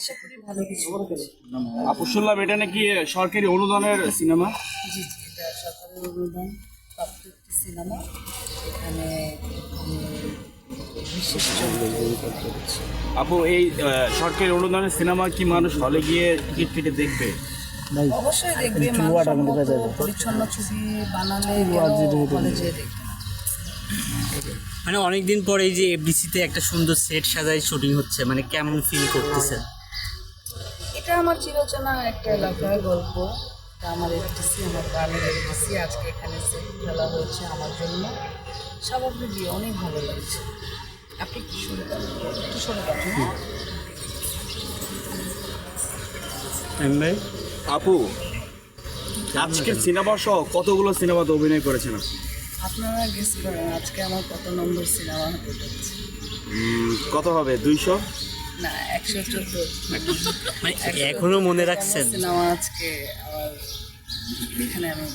আশা করি ভালো কিছু হবে। আপু শুনলাম এটা নাকি সরকারি অনুদানের সিনেমা? জি জি এটা সরকারের অনুদান প্রাপ্ত একটি সিনেমা। এখানে আমি বিশেষ আপু এই সরকারি অনুদানের সিনেমা কি মানুষ হলে গিয়ে টিকিট কেটে দেখবে? অবশ্যই দেখবে পরিচ্ছন্ন ছবি বানালে কলেজে দেখবে মানে অনেকদিন পরে এই যে এফডিসিতে একটা সুন্দর সেট সাজায় শুটিং হচ্ছে মানে কেমন ফিল করতেছেন? এটা আমার চিরচেনা একটা এলাকার গল্প। আমার এফটিসি আমার গ্রামের এফটিসি আজকে এখানে সেট খেলা হয়েছে আমার জন্য। সামগ্রী দিয়ে অনেক ভালো লাগছে। আপনি কি শুরু করেন একটু শুরু করেন হ্যাঁ? আপু আজকের সিনেমা সহ কতগুলো সিনেমাতে অভিনয় করেছেন আপনি? আপনারা গেস করেন আজকে আমার কত নম্বর সিনেমা হতে যাচ্ছে উম, কত হবে? দুইশো? না একশো চোদ্দ। মানে এখনও মনে রাখছেন? সিনেমা আজকে আবার এখানে আমি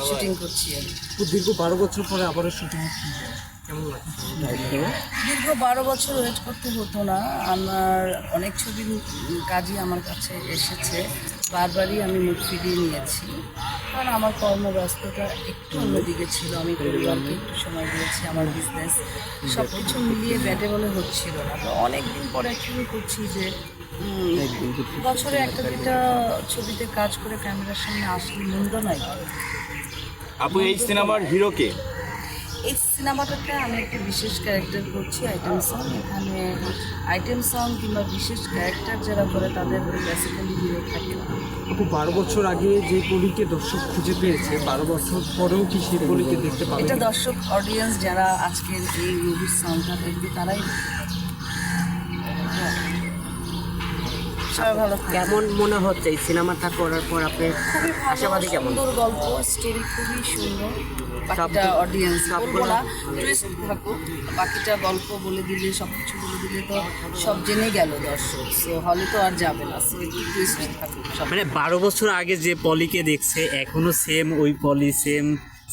শুটিং করছি আর দীর্ঘ বারো বছর পরে আবারও শুটিং দীর্ঘ বারো বছর ওয়েট করতে হতো না। আমার অনেক ছবির কাজই আমার কাছে এসেছে। বারবারই আমি মুখ ফিরিয়ে নিয়েছি। কারণ আমার কর্মব্যস্ততা একটু অন্যদিকে ছিল। আমি পরিবারকে একটু সময় দিয়েছি আমার বিজনেস সব কিছু মিলিয়ে ব্যাটে বলে হচ্ছিল না। তো অনেক দিন পরে অ্যাকচুয়ালি করছি যে বছরে একটা দুটা ছবিতে কাজ করে ক্যামেরার সামনে আসলে মন্দ নয়। আপু এই সিনেমার হিরোকে এই সিনেমাটাতে আমি একটা বিশেষ ক্যারেক্টার করছি আইটেম সং এখানে আইটেম সং কিংবা বিশেষ ক্যারেক্টার যারা করে তাদের বেসিক্যালি হিরো থাকে। আপু বারো বছর আগে যে পলিকে দর্শক খুঁজে পেয়েছে বারো বছর পরেও কি সেই পলিকে দেখতে পাবে? এটা দর্শক অডিয়েন্স যারা আজকের এই মুভির সংটা দেখবে তারাই সবাই ভালো কেমন মনে হচ্ছে এই সিনেমাটা করার পর? আপনি খুবই আশাবাদী কেমন? সুন্দর গল্প স্টোরি খুবই সুন্দর। বাকিটা অডিয়েন্স বলব না টুইস্ট থাকুক বাকিটা গল্প বলে দিলে সব কিছু বলে দিলে তো সব জেনে গেল দর্শক সো হলে তো আর যাবে না সো একটু টুইস্ট থাকুক সব। মানে বারো বছর আগে যে পলিকে দেখছে এখনও সেম ওই পলি সেম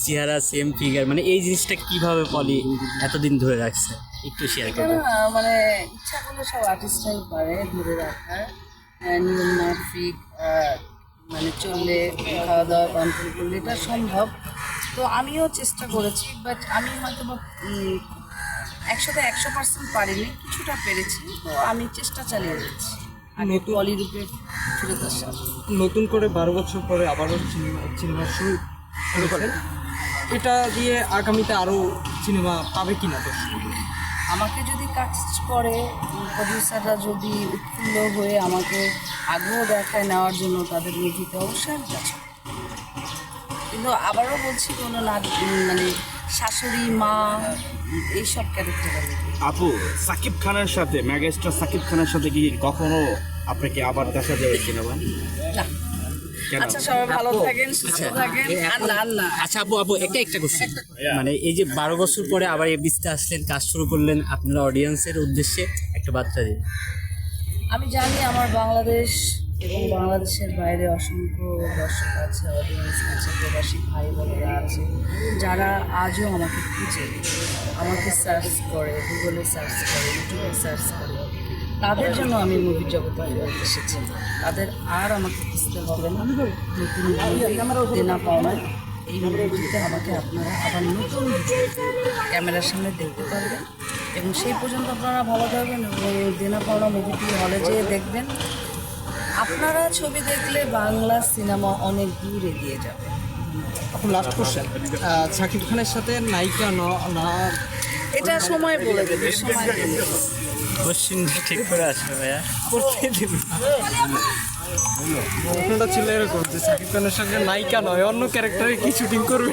চেহারা সেম ফিগার মানে এই জিনিসটা কীভাবে পলি এতদিন ধরে রাখছে? একটু শেয়ার করবেন। মানে ইচ্ছা করলে সব আর্টিস্টরাই পারে ধরে রাখার নিয়ম মাফিক মানে চললে খাওয়া দাওয়া কন্ট্রোল করলে এটা সম্ভব। তো আমিও চেষ্টা করেছি বাট আমি হয়তো বা একশোতে একশো পার্সেন্ট পারিনি কিছুটা পেরেছি তো আমি চেষ্টা চালিয়ে যাচ্ছি। নতুন- পলিরূপে ফেরত আসার নতুন করে বারো বছর পরে আবারও সিনেমা সিনেমা শুরু শুরু করেন এটা দিয়ে আগামীতে আরও সিনেমা পাবে কিনা দর্শক? আমাকে যদি কাজ করে প্রডিউসাররা যদি উৎফুল্ল হয়ে আমাকে আগ্রহ দেখায় নেওয়ার জন্য তাদের মুভিতে অবশ্যই আমি কাজ। কিন্তু আবারও বলছি কোনো না মানে শাশুড়ি মা এইসব ক্যারেক্টার আপু সাকিব খানের সাথে মেগাস্টার সাকিব খানের সাথে কি কখনো আপনাকে আবার দেখা যাবে সিনেমা না। কেন? আচ্ছা সবাই ভালো থাকেন সুস্থ থাকেন। না না আচ্ছা আপু আপু একটা একটা কোশ্চেন মানে এই যে বারো বছর পরে আবার এফডিসিতে আসলেন কাজ শুরু করলেন আপনারা অডিয়েন্সের উদ্দেশ্যে একটা বার্তা দিন। আমি জানি আমার বাংলাদেশ এবং বাংলাদেশের বাইরে অসংখ্য দর্শক আছে অডিয়েন্স আছে, প্রবাসী ভাই বোনেরা আছে, যারা আজও আমাকে খুঁজে, আমাকে সার্চ করে গুগলে সার্চ করে ইউটিউবে সার্চ করে। তাদের জন্য আমি মুভি জগতে ফেরত এসেছি। তাদের আর আমাকে খুঁজতে হবে না। নতুন দেনা পাওনা এই মুভিটিতে আমাকে আপনারা আবার নতুন ক্যামেরার সামনে দেখতে পারবেন। এবং সেই পর্যন্ত আপনারা ভালো থাকবেন এবং দেনা পাওনা মুভিটি হলে যেয়ে দেখবেন। আপনারা ছবি দেখলে বাংলা সিনেমা অনেক দূর এগিয়ে যাবে। এখন লাস্ট কোশ্চেন শাকিব খানের সাথে নায়িকা ন- না এটা সময় বলে দেবে সময় বলে কোশ্চেন ঠিক করে আসবে ভাইয়া। করতে প্রশ্নটা ছিল এরকম যে শাকিব খানের সঙ্গে নায়িকা নয় অন্য ক্যারেক্টারে কি শুটিং করবে